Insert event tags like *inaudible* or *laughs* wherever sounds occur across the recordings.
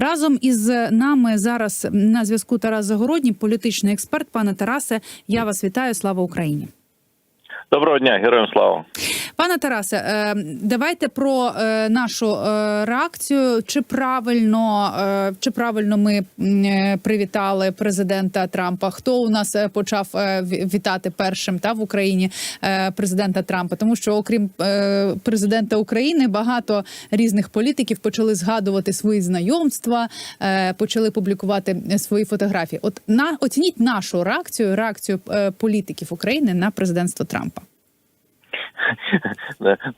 Разом із нами зараз на зв'язку Тарас Загородній, політичний експерт. Пане Тарасе, я вас вітаю. Слава Україні. Доброго дня, героям слава. Пане Тарасе, е, давайте про е, нашу е, реакцію. Чи правильно чи правильно ми привітали президента Трампа? Хто у нас почав вітати першим та в Україні президента Трампа? Тому що, окрім президента України, багато різних політиків почали згадувати свої знайомства, почали публікувати свої фотографії. От на оцініть нашу реакцію, реакцію політиків України на президентство Трампа.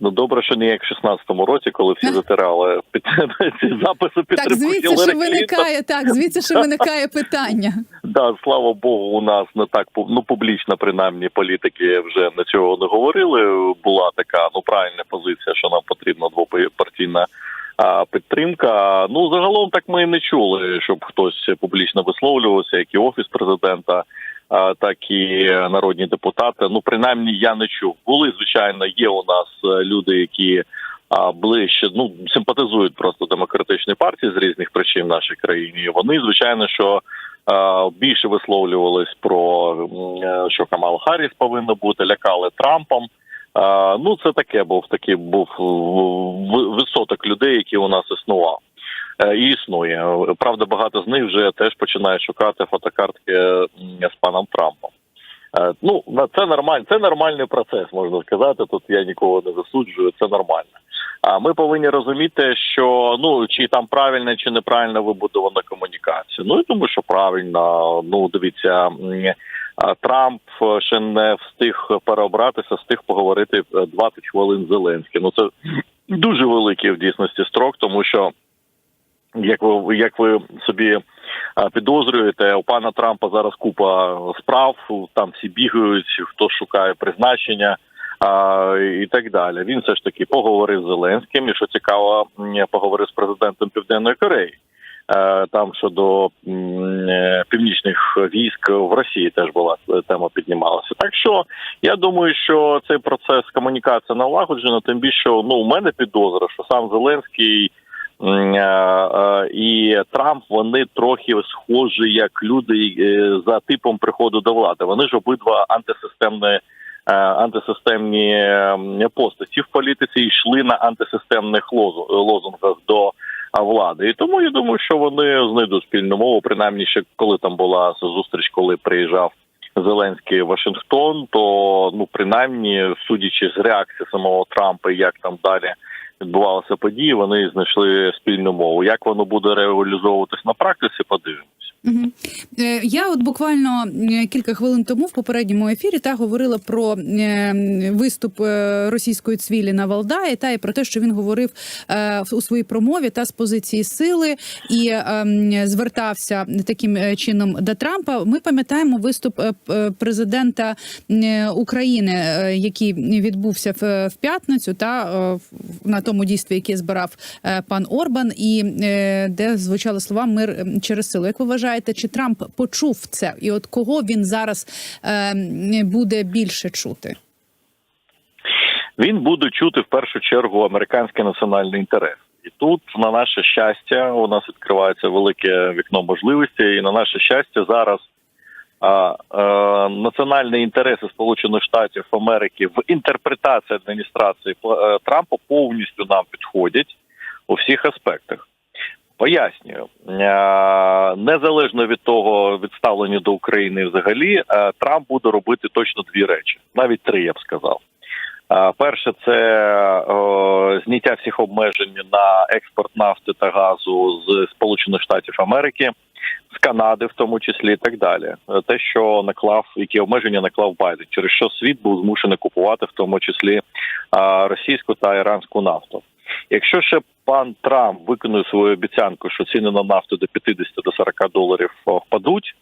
Ну добре, що не як в 16-му році, коли всі затирали під ці записи підтримки Так, звідси що виникає так. Звідси що виникає питання. Да, слава Богу, у нас не так ну публічно, принаймні, політики вже нічого не говорили. Була така ну правильна позиція, що нам потрібна двопартійна підтримка. Ну загалом так ми і не чули, щоб хтось публічно висловлювався, як і офіс президента так і народні депутати. Ну принаймні я не чув. Були звичайно, є у нас е, люди, які ближче ну симпатизують просто демократичні партії з різних причин в нашій країні. Вони звичайно, що більше висловлювались про е, що Камал Харріс повинна бути, лякали Трампом. Ну це таке був такий був висоток людей, які у нас існував. Е, і існує. Правда, багато з них вже теж починають шукати фотокартки з паном Трампом. Е, ну це нормально, це нормальний процес, можна сказати. Тут я нікого не засуджую. Це нормально. А ми повинні розуміти, що ну чи там правильно чи неправильно вибудована комунікація. Ну і тому, що правильно, ну дивіться, Трамп ще не встиг переобратися, встиг поговорити 20 хвилин з Зеленським. Ну це дуже великий в дійсності строк, тому що як ви як ви собі підозрюєте, у пана Трампа зараз купа справ. Там всі бігають, хто шукає призначення а, і так далі. Він все ж таки поговорив з Зеленським. І що цікаво, поговорив з президентом Південної Кореї. Там щодо е, північних військ в Росії теж була тема піднімалася. Так що я думаю, що цей процес комунікації налагоджено, тим більше ну у мене підозра, що сам Зеленський. І Трамп вони трохи схожі як люди е, за типом приходу до влади. Вони ж обидва антисистемні е, антисистемні постаті в політиці йшли на антисистемних лозунгах до влади. І тому я думаю, що вони знайдуть спільну мову. Принаймні, ще коли там була зустріч, коли приїжджав. Зеленський Вашингтон, то ну принаймні, судячи з реакції самого Трампа, як там далі відбувалися події, вони знайшли спільну мову. Як воно буде реалізовуватись на практиці, подивимося. Угу. Я от буквально е, кілька хвилин тому в попередньому ефірі та говорила про е, виступ російської цвілі на Валдаї та і про те, що він говорив у своїй промові та з позиції сили і звертався таким чином до Трампа. Ми пам'ятаємо виступ президента України, який відбувся в п'ятницю, та на тому дійстві, яке збирав пан Орбан, і де звучали слова мир через силу. Як ви вважаєте? чи Трамп почув це, і от кого він зараз е, буде більше чути? Він буде чути в першу чергу американський національний інтерес. І тут, на наше щастя, у нас відкривається велике вікно можливостей, і на наше щастя, зараз а, а, національні інтереси Сполучених Штатів Америки в інтерпретації адміністрації е, Трампа повністю нам підходять у всіх аспектах. Пояснюю е, незалежно від того відставлення до України, взагалі е, Трамп буде робити точно дві речі, навіть три я б сказав. Е, перше, це зняття всіх обмежень на експорт нафти та газу з Сполучених Штатів Америки, з Канади, в тому числі, і так далі. Те, що наклав, які обмеження наклав Байден, через що світ був змушений купувати, в тому числі російську та іранську нафту. Якщо ще пан Трамп виконує свою обіцянку, що ціни на нафту до 50 до 40 доларів впадуть,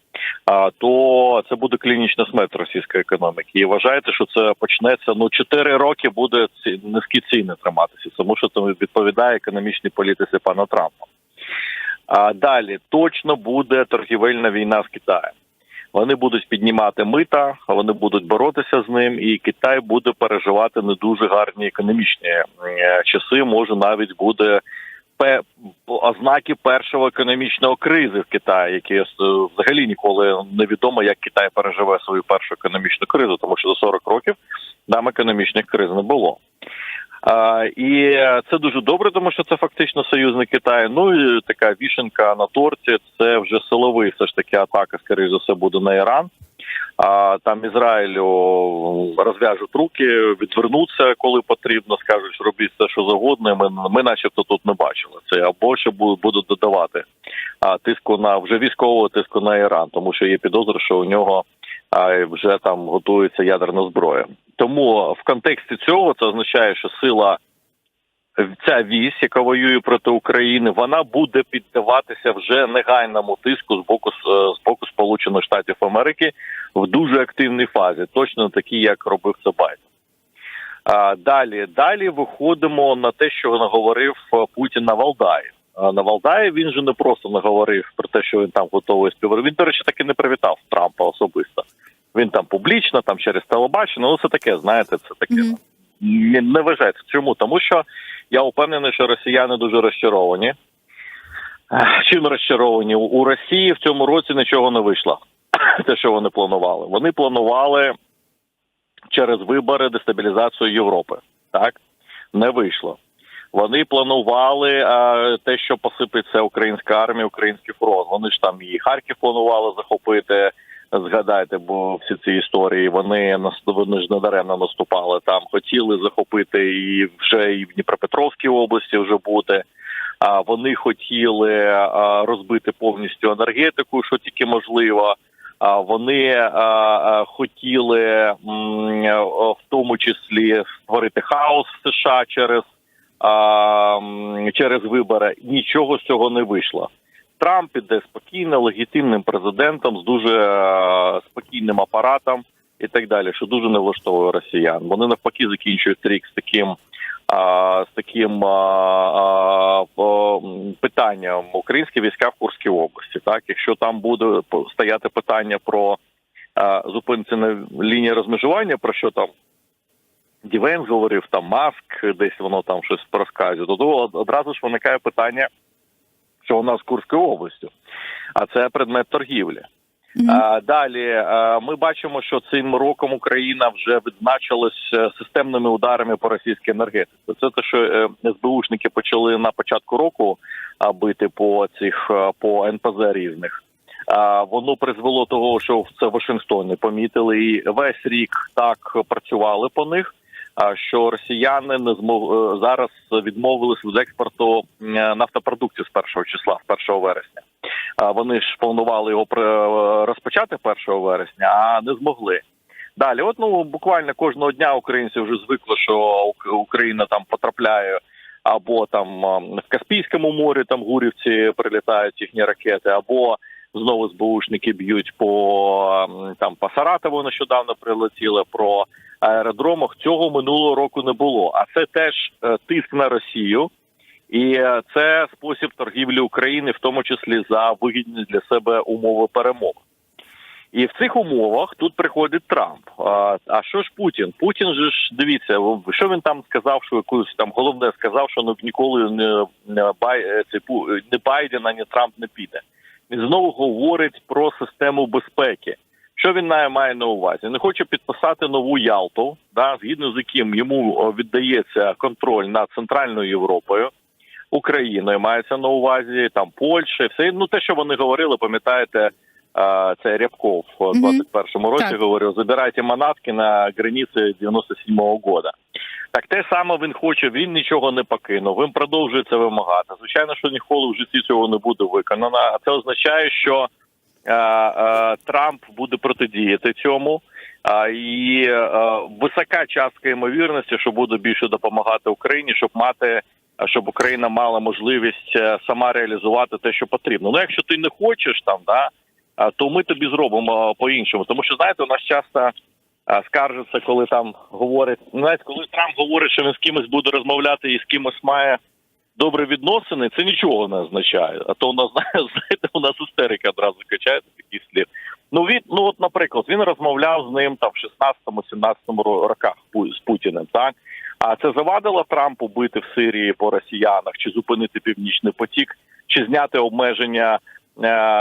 то це буде клінічна смерть російської економіки. І вважаєте, що це почнеться ну 4 роки буде ці низькі ціни триматися, тому що це відповідає економічній політиці пана Трампа. А далі точно буде торгівельна війна з Китаєм. Вони будуть піднімати мита, вони будуть боротися з ним, і Китай буде переживати не дуже гарні економічні е, часи. Може навіть буде ознаки першого економічного кризи в Китаї, які е, взагалі ніколи невідомо, як Китай переживе свою першу економічну кризу, тому що за 40 років нам економічних криз не було. І це дуже добре, тому що це фактично союзник Китаю. Ну і така вішенка на торті. Це вже силовий все ж таки атака, скоріше за все, буде на Іран. А там Ізраїлю розв'яжуть руки, відвернуться, коли потрібно, скажуть, що робіть все, що завгодно. Ми, ми начебто тут не бачили це, або ще будуть додавати а, тиску на вже військового тиску на Іран, тому що є підозра, що у нього а, вже там готується ядерна зброя. Тому в контексті цього це означає, що сила ця вісь, яка воює проти України, вона буде піддаватися вже негайному тиску з боку з боку Сполучених Штатів Америки в дуже активній фазі, точно такі, як робив це Байден. Далі, далі виходимо на те, що наговорив Путін на Валдаї. На Валдаї він же не просто наговорив про те, що він там готовий співробити. Він, до речі, таки не привітав Трампа особисто. Він там публічно, там через телебачення. Ну це таке, знаєте, це таке. Мгм. Не, не вважається. Чому? Тому що я впевнений, що росіяни дуже розчаровані. Чим розчаровані? У- У Росії в цьому році нічого не вийшло. *coughs* Те, що вони планували. Вони планували через вибори дестабілізацію Європи. Так не вийшло. Вони планували а, те, що посипеться українська армія, український фронт. Вони ж там і Харків планували захопити. Згадайте, бо всі ці історії вони вони ж недаремно наступали там. Хотіли захопити і вже і в Дніпропетровській області вже бути. А вони хотіли розбити повністю енергетику, що тільки можливо. А вони хотіли в тому числі створити хаос в США через, через вибори. Нічого з цього не вийшло. Трамп іде спокійно, легітимним президентом з дуже е, спокійним апаратом і так далі, що дуже не влаштовує росіян. Вони навпаки закінчують рік з таким. А, з таким а, а, питанням українські війська в Курській області. Так, якщо там буде стояти питання про а, зупинці лінії розмежування, про що там Дівенс говорив, там Маск, десь воно там щось розказує, то од- одразу ж виникає питання, що у нас з Курською областю, а це предмет торгівлі. Далі ми бачимо, що цим роком Україна вже відзначилась е, системними ударами по російській енергетиці. Це те, що е, СБУшники почали на початку року бити по цих е, по НПЗ різних. Воно призвело того, що це в Вашингтоні помітили, і весь рік так працювали по них. Що росіяни не змог е, зараз відмовились від експорту е, нафтопродуктів з першого числа, з 1 вересня. Вони ж планували його при- розпочати 1 вересня, а не змогли. Далі, от ну буквально кожного дня українці вже звикли, що Україна там потрапляє або там в Каспійському морі там гурівці прилітають їхні ракети, або знову СБУшники б'ють по там по Саратову нещодавно прилетіли про аеродромах. Цього минулого року не було. А це теж е, тиск на Росію. І е, це спосіб торгівлі України, в тому числі за вигідні для себе умови перемог. І в цих умовах тут приходить Трамп. А, що ж Путін? Путін же ж дивіться, що він там сказав, що якусь там головне сказав, що ну ніколи не, Бай е, не Байден, ані Трамп не піде. Він знову говорить про систему безпеки. Що він має- має на увазі? Не хоче підписати нову Ялту, да, згідно з яким йому віддається контроль над Центральною Європою. Україною мається на увазі там Польща, все ну те, що вони говорили, пам'ятаєте, це Рябков у Мгм. 21-му році Так. говорив: забирайте манатки на границі 97-го года. Так те саме він хоче, він нічого не покинув. Він продовжує це вимагати. Звичайно, що ніколи в житті цього не буде виконано. А це означає, що е, е, Трамп буде протидіяти цьому. А, і е, висока частка ймовірності, що буде більше допомагати Україні, щоб мати щоб Україна мала можливість е, сама реалізувати те, що потрібно. Ну, якщо ти не хочеш там, да то ми тобі зробимо по-іншому. Тому що знаєте, у нас часто а, скаржаться, коли там говорять, ну, знаєте, коли Трамп говорить, що він з кимось буде розмовляти і з кимось має добрі відносини, це нічого не означає. А то у нас *laughs* знаєте, у нас істерика одразу качається таких слів. Ну він, ну от, наприклад, він розмовляв з ним там в 16-17 роках з Путіним. Так А це завадило Трампу бити в Сирії по росіянах, чи зупинити північний потік, чи зняти обмеження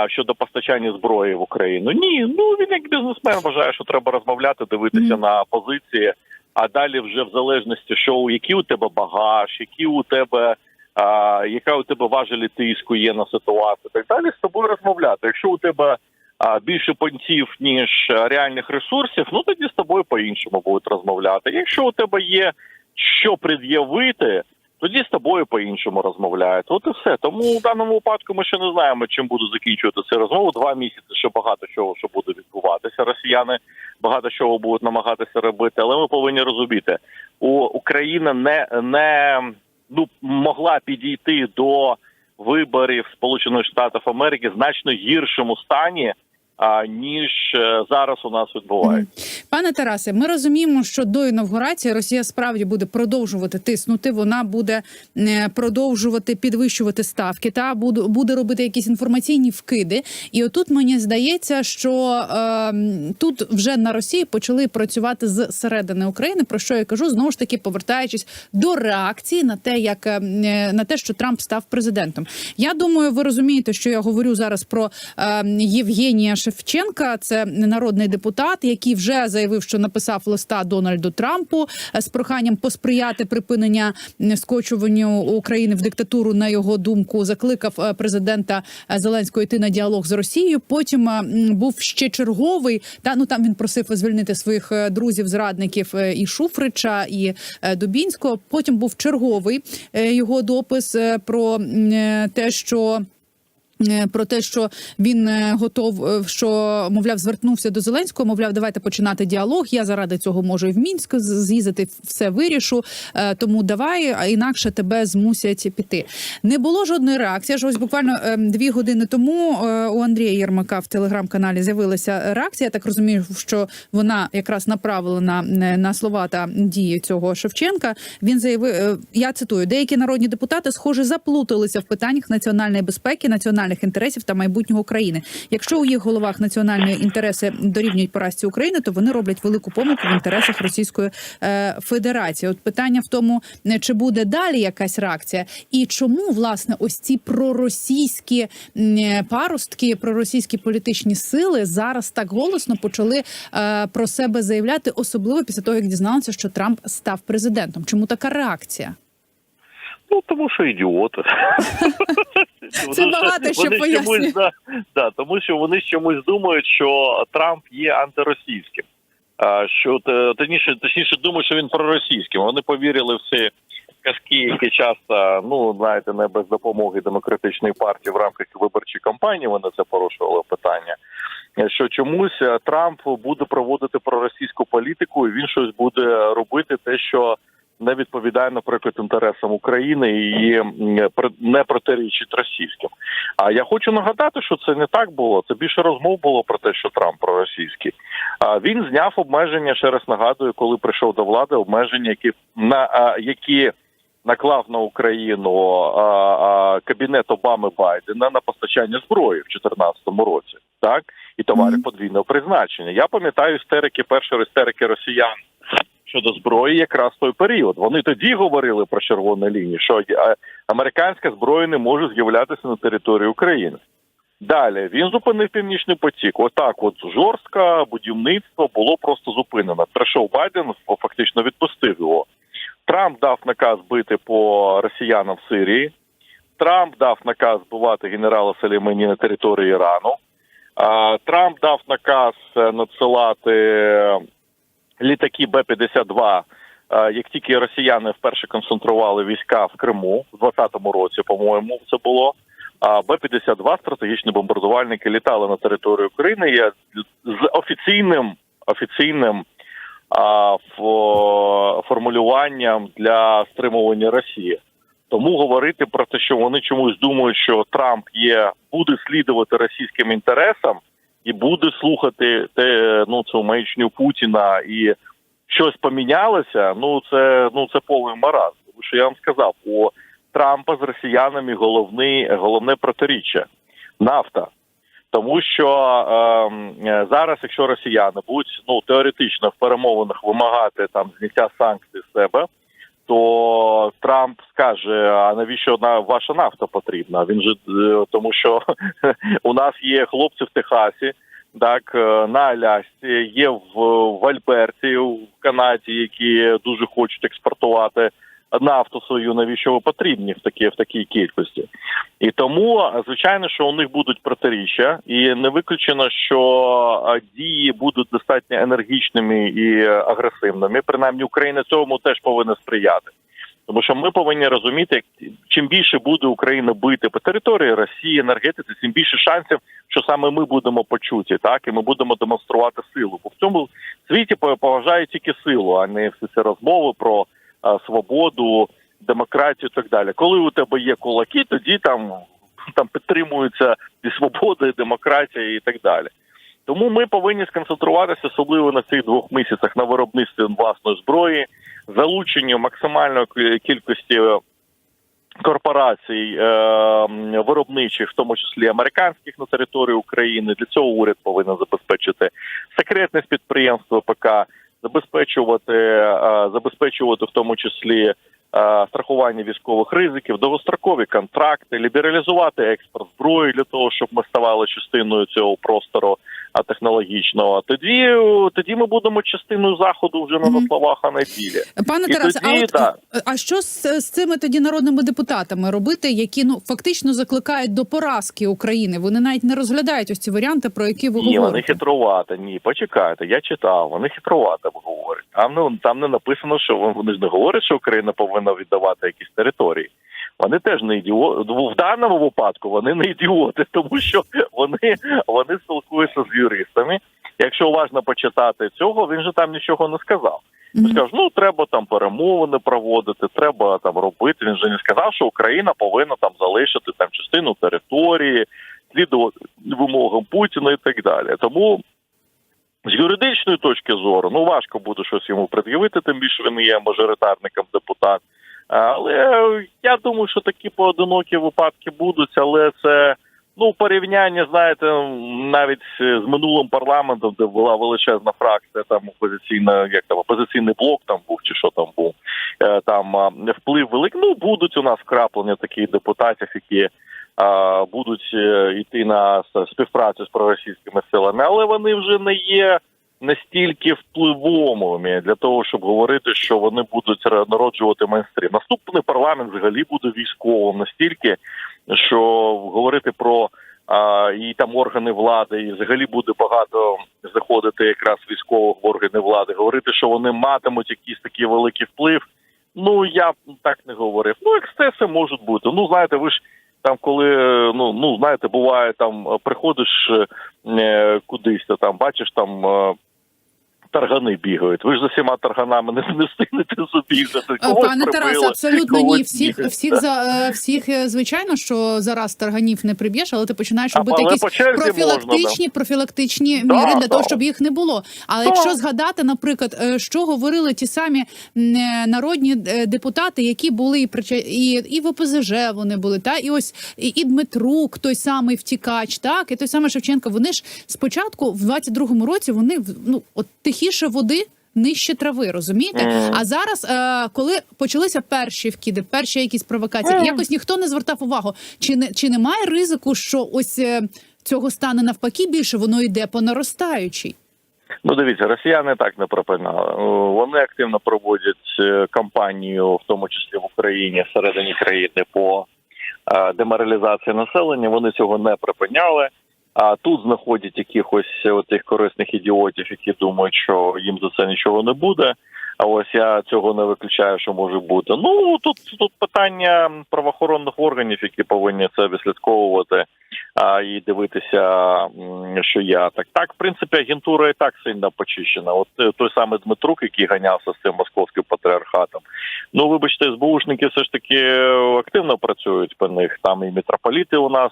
щодо постачання зброї в Україну? Ні, ну він як бізнесмен вважає, що треба розмовляти, дивитися Мгм. на позиції. А далі вже в залежності, що у- який у тебе багаж, які у тебе а, яка у тебе важелі тиску є на ситуацію, так далі з тобою розмовляти. Якщо у тебе а, більше понтів ніж реальних ресурсів, ну тоді з тобою по-іншому будуть розмовляти. Якщо у тебе є що пред'явити, тоді з тобою по-іншому розмовляють. От і все. Тому в даному випадку ми ще не знаємо, чим буде закінчувати цю розмову. Два місяці, що багато чого що буде відбуватися. Росіяни багато чого будуть намагатися робити, але ми повинні розуміти, у Україна не, не ну могла підійти до виборів Сполучених Штатів Америки значно гіршому стані. Ніж е, зараз у нас відбувається. Пане Тарасе, ми розуміємо, що до інавгурації Росія справді буде продовжувати тиснути. Вона буде е, продовжувати підвищувати ставки та буде, буде робити якісь інформаційні вкиди. І отут мені здається, що е, тут вже на Росії почали працювати з середини України. Про що я кажу, знову ж таки повертаючись до реакції на те, як е, на те, що Трамп став президентом. Я думаю, ви розумієте, що я говорю зараз про е, Євгенія Шевченка. Це народний депутат, який вже заявив, що написав листа Дональду Трампу е, з проханням посприяти припинення скочуванню України в диктатуру. На його думку, закликав е, президента е, Зеленського йти на діалог з Росією. Потім був ще черговий. Та ну там він просив звільнити своїх друзів, зрадників е, і Шуфрича, і Дубінського. Потім був черговий його допис про те, що. Е, Про те, що він е, готов, е, що мовляв, звернувся до Зеленського, мовляв, давайте починати діалог. Я заради цього можу і в Мінськ з'їздити, все вирішу. Тому давай, а інакше тебе змусять піти. Не було жодної реакції. Аж ось буквально дві години тому у Андрія Єрмака в телеграм-каналі з'явилася реакція. Я так розумію, що вона якраз направлена на слова та дії цього Шевченка. Він заявив: я цитую: деякі народні депутати, схоже, заплуталися в питаннях національної безпеки, національних інтересів та майбутнього України. Якщо у їх головах національні інтереси дорівнюють поразці України, то вони роблять велику помилку в інтересах Російської е, Федерації. От питання в тому, е, чи буде далі якась реакція, і чому власне ось ці проросійські е, паростки, проросійські політичні сили зараз так голосно почали про себе заявляти, особливо після того, як дізналися, що Трамп став президентом. Чому така реакція? Ну тому що ідіоти. *laughs* Це багато що пояснює. да, тому що вони чомусь думають, що Трамп є антиросійським. А, що точніше, точніше думають, що він проросійським. Вони повірили в ці казки, які часто, ну знаєте, не без допомоги демократичної партії в рамках виборчої кампанії. Вони це порушували питання. Що чомусь е, Трамп буде проводити проросійську політику, і він щось буде робити, те, що не відповідає, наприклад, інтересам України і не протирічить російським. А я хочу нагадати, що це не так було. Це більше розмов було про те, що Трамп проросійський. А він зняв обмеження. Ще раз нагадую, коли прийшов до влади, обмеження, які на які наклав на Україну а, а, кабінет Обами Байдена на постачання зброї в 2014 році, так і товарів подвійного призначення. Я пам'ятаю істерики, перші істерики росіян щодо зброї, якраз той період. Вони тоді говорили про червону лінію, що е, американська зброя не може з'являтися на території України. Далі він зупинив північний потік. Отак, от жорстко будівництво було просто зупинено. Прийшов Байден, фактично відпустив його. Трамп дав наказ бити по росіянам в Сирії. Трамп дав наказ збивати генерала Салімані на території Ірану. Трамп дав наказ е, надсилати літаки Б-52, е, як тільки росіяни вперше концентрували війська в Криму в 2020 році, по-моєму, це було. А Б-52 стратегічні бомбардувальники літали на територію України і з офіційним офіційним а, фо- формулюванням для стримування Росії. Тому говорити про те, що вони чомусь думають, що Трамп є буде слідувати російським інтересам і буде слухати те, ну цю маячню Путіна і щось помінялося. Ну це ну це повний маразм. Тому що я вам сказав, у Трампа з росіянами головний головне протиріччя нафта. Тому що е, зараз, якщо росіяни будуть ну теоретично в перемовинах вимагати там зняття санкцій з себе, то Трамп скаже: а навіщо на ваша нафта потрібна? Він же е, тому, що *laughs* у нас є хлопці в Техасі, так е, на Алясці, є в, в Альберті, в Канаді, які дуже хочуть експортувати нафту свою, навіщо ви потрібні в такій в такій кількості. І тому, звичайно, що у них будуть протиріччя, і не виключено, що дії будуть достатньо енергічними і е, агресивними. Принаймні, Україна цьому теж повинна сприяти. Тому що ми повинні розуміти, як чим більше буде Україна бити по території Росії, енергетиці, тим більше шансів, що саме ми будемо почуті, так і ми будемо демонструвати силу. Бо в цьому світі поважають тільки силу, а не всі ці розмови про свободу, демократію і так далі. Коли у тебе є кулаки, тоді там там підтримуються і свобода, і демократія, і так далі. Тому ми повинні сконцентруватися, особливо на цих двох місяцях на виробництві власної зброї, залученню максимальної кількості корпорацій е, виробничих, в тому числі американських на території України. Для цього уряд повинен забезпечити секретність підприємства ПК, забезпечувати, е, забезпечувати в тому числі. е, Страхування військових ризиків, довгострокові контракти, лібералізувати експорт зброї для того, щоб ми ставали частиною цього простору технологічного. Тоді тоді ми будемо частиною заходу вже не на словах, а на ділі. Пане І Тарасе, тоді, а, от, да. а що з, з цими тоді народними депутатами робити, які ну фактично закликають до поразки України? Вони навіть не розглядають ось ці варіанти, про які ви Ні, вони хитрувати. Ні, почекайте, я читав. Вони хитрувати говорять. Там не там не написано, що вони ж не говорять, що Україна повинна віддавати якісь території. Вони теж не ідіоти. В даному випадку вони не ідіоти, *laughs* тому що вони, вони спілкуються з юристами. Якщо уважно почитати цього, він же там нічого не сказав. Мгм. сказав, ну треба там перемовини проводити, треба там робити. Він же не сказав, що Україна повинна там залишити там частину території, слідувати вимогам Путіна і так далі. Тому з юридичної точки зору, ну важко буде щось йому пред'явити, тим більше він є мажоритарником депутат. Але я думаю, що такі поодинокі випадки будуть, але це ну порівняння, знаєте, навіть з минулим парламентом, де була величезна фракція, там опозиційна, як там опозиційний блок там був, чи що там був, е, там вплив великий. Ну будуть у нас вкраплення таких депутатів, які будуть е, йти на співпрацю з проросійськими силами, але вони вже не є настільки впливовими для того, щоб говорити, що вони будуть народжувати мейнстрім. Наступний парламент взагалі буде військовим настільки, що говорити про а, і там органи влади, і взагалі буде багато заходити якраз військових в органи влади. Говорити, що вони матимуть якийсь такий великий вплив. Ну я так не говорив. Ну ексцеси можуть бути. Ну знаєте, ви ж там, коли ну ну знаєте, буває там приходиш е, кудись, там бачиш там. е, Таргани бігають. Ви ж за всіма тарганами не, не встигнете забігати. Е, Когось Пане Тарасе, абсолютно ні. Всіх, всіх за е, всіх, е, звичайно, що зараз тарганів не приб'єш, але ти починаєш робити якісь по черзі профілактичні, профілактичні Да, міри для да. того, щоб їх не було. Але Да. якщо згадати, наприклад, що говорили ті самі народні депутати, які були і і, і в ОПЗЖ вони були, та і ось і, і Дмитрук, той самий втікач, так і той самий Шевченко. Вони ж спочатку, в 22-му році, вони ну от тихіше води. Нижче трави, розумієте? Мгм. А зараз, е, коли почалися перші вкиди, перші якісь провокації, Мгм. якось ніхто не звертав увагу. Чи не чи немає ризику, що ось е, цього стане навпаки більше, воно йде по наростаючій? Ну, дивіться, росіяни так не припинали. Е, Вони активно проводять е, кампанію, в тому числі в Україні, всередині країни по е, деморалізації населення. Вони цього не припиняли. А тут знаходять якихось отих корисних ідіотів, які думають, що їм за це нічого не буде. А ось я цього не виключаю, що може бути. Ну тут тут питання правоохоронних органів, які повинні це відслідковувати а, і дивитися, що я так. Так, в принципі, агентура і так сильно почищена. От е, той самий Дмитрук, який ганявся з цим московським патріархатом. Ну, вибачте, СБУшники все ж таки активно працюють по них. Там і митрополіти у нас.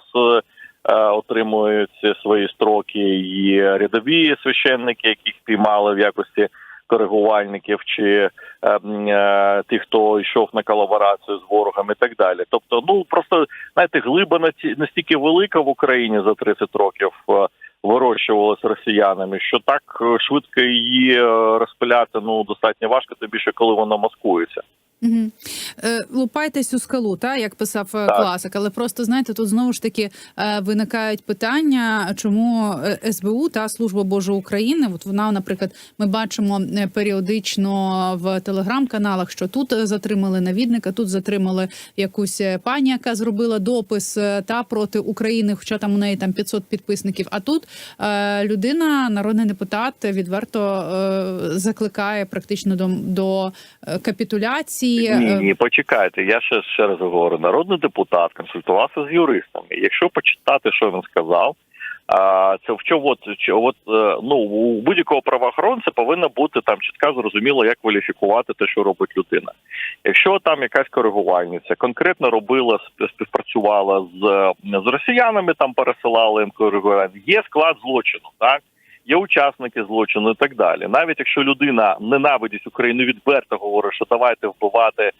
Е, Отримують свої строки, і рядові священники, яких піймали в якості коригувальників чи е, е, тих, хто йшов на колаборацію з ворогом, і так далі. Тобто, ну просто знаєте, глиба настільки велика в Україні за 30 років вирощувалась росіянами, що так швидко її розпиляти ну достатньо важко, тим більше коли вона маскується. Угу. Е, лупайтесь у скалу, та як писав е, Так. класик. Але просто знаєте, тут знову ж таки е, виникають питання, чому СБУ та служба Божої України, от вона, наприклад, ми бачимо періодично в телеграм-каналах, що тут затримали навідника, тут затримали якусь пані, яка зробила допис та проти України, хоча там у неї там 500 підписників. А тут е, людина, народний депутат, відверто е, закликає практично до, до е, капітуляції. Ні, е, ні, почекайте. Я ще ще раз говорю. Народний депутат консультувався з юристами. Якщо почитати, що він сказав, а це в чому от, от е, ну у будь-якого правоохоронця повинна бути там чітка зрозуміло, як кваліфікувати те, що робить людина. Якщо там якась коригувальниця конкретно робила співпрацювала з, з росіянами, там пересилали їм коригування, є склад злочину, так. Є учасники злочину і так далі. Навіть якщо людина ненавидить Україну, відверто говорить, що давайте вбивати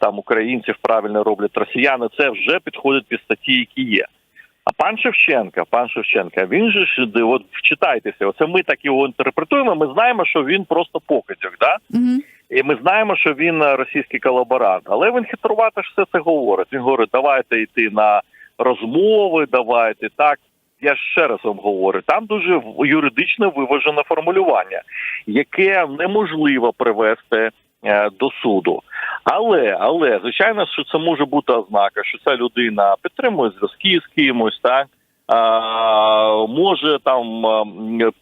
там українців правильно роблять росіяни, це вже підходить під статті, які є. А пан Шевченка, пан Шевченка, він же ж от вчитайтеся, оце ми так його інтерпретуємо. Ми знаємо, що він просто покидьок, да? Угу. І ми знаємо, що він е, російський колаборант. Але він хитрувати ж все це говорить. Він говорить, давайте йти на розмови, давайте так. Я ще раз вам говорю, там дуже юридично виважене формулювання, яке неможливо привести е, до суду. Але, але звичайно, що це може бути ознака, що ця людина підтримує зв'язки з кимось, так а, може там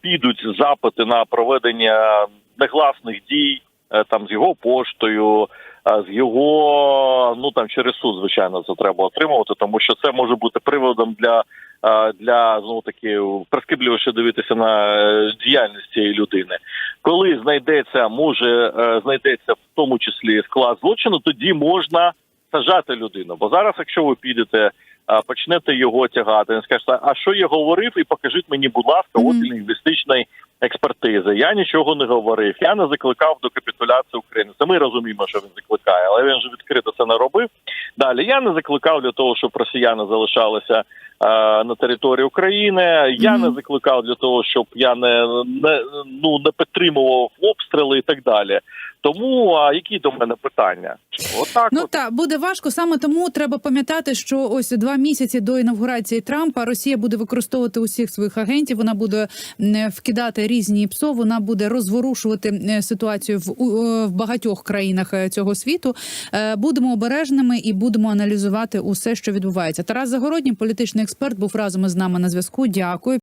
підуть запити на проведення негласних дій е, там з його поштою, е, з його ну там через суд, звичайно, це треба отримувати, тому що це може бути приводом для. Е, Для знову таки прискіпливіше дивитися на е, діяльність цієї людини, коли знайдеться, може е, знайдеться в тому числі склад злочину, тоді можна сажати людину. Бо зараз, якщо ви підете, почнете його тягати, він скажете, а що я говорив, і покажіть мені, будь ласка, от лінгвістичний лінгвістичної експертизи. Я нічого не говорив. Я не закликав до капітуляції України. Це ми розуміємо, що він закликає, але він же відкрито це не робив. Далі я не закликав для того, щоб росіяни залишалися е, на території України. Я Мгм. не закликав для того, щоб я не, не ну не підтримував обстріли і так далі. Тому а які до мене питання? Отак, Ну от. так буде важко. Саме тому треба пам'ятати, що ось два місяці до інавгурації Трампа Росія буде використовувати усіх своїх агентів. Вона буде вкидати різні ПСО, Вона буде розворушувати е, ситуацію в, е, в багатьох країнах е, цього світу. Будемо обережними і будемо аналізувати усе, що відбувається. Тарас Загородній, політичний експерт, був разом із нами на зв'язку. Дякую.